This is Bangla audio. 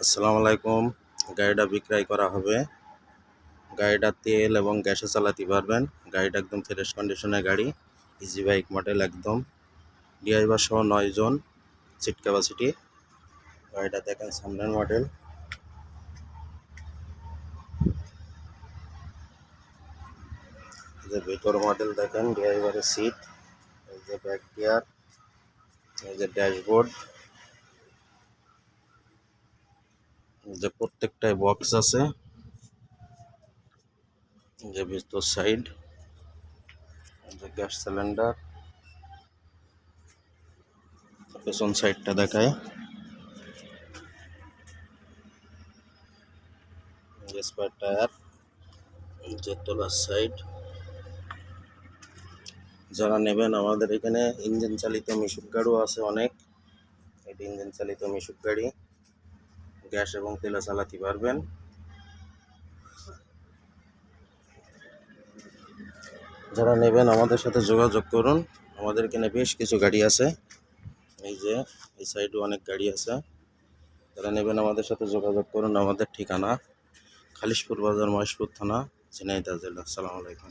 আসসালামু আলাইকুম। গাড়িটা বিক্রয় করা হবে। গাড়িটা তেল এবং গ্যাসে চালাতে পারবেন। গাড়িটা একদম ফ্রেশ কন্ডিশনের গাড়ি। ইজি বাইক মডেল একদম। ড্রাইভার সহ নয় জন সিট ক্যাপাসিটি গাড়িটা দেখেন সামনের মডেল ভেতর মডেল দেখেন ড্রাইভারের সিট এই যে ব্যাক গিয়ার এই যে ড্যাশবোর্ড যে প্রত্যেকটায় বক্স আছে। যে ভিতর সাইড যে গ্যাস সিলিন্ডার পেছন সাইডটা দেখায়। স্পার টায়ার যে তোলার সাইড যারা নেবেন, আমাদের এখানে ইঞ্জিন চালিত মিশুক গাড়িও আছে অনেক। এটি ইঞ্জিন চালিত মিশুক গাড়ি। গ্যাস এবং তেলে চালাতে পারবেন। যারা নেবেন আমাদের সাথে যোগাযোগ করুন। আমাদের এখানে বেশ কিছু গাড়ি আছে। এই যে, এই সাইডে অনেক গাড়ি আছে। যারা নেবেন আমাদের সাথে যোগাযোগ করুন। আমাদের ঠিকানা খালিশপুর বাজার মহেশপুর থানা, ঝিনাইদহ জেলা। আসসালামু আলাইকুম।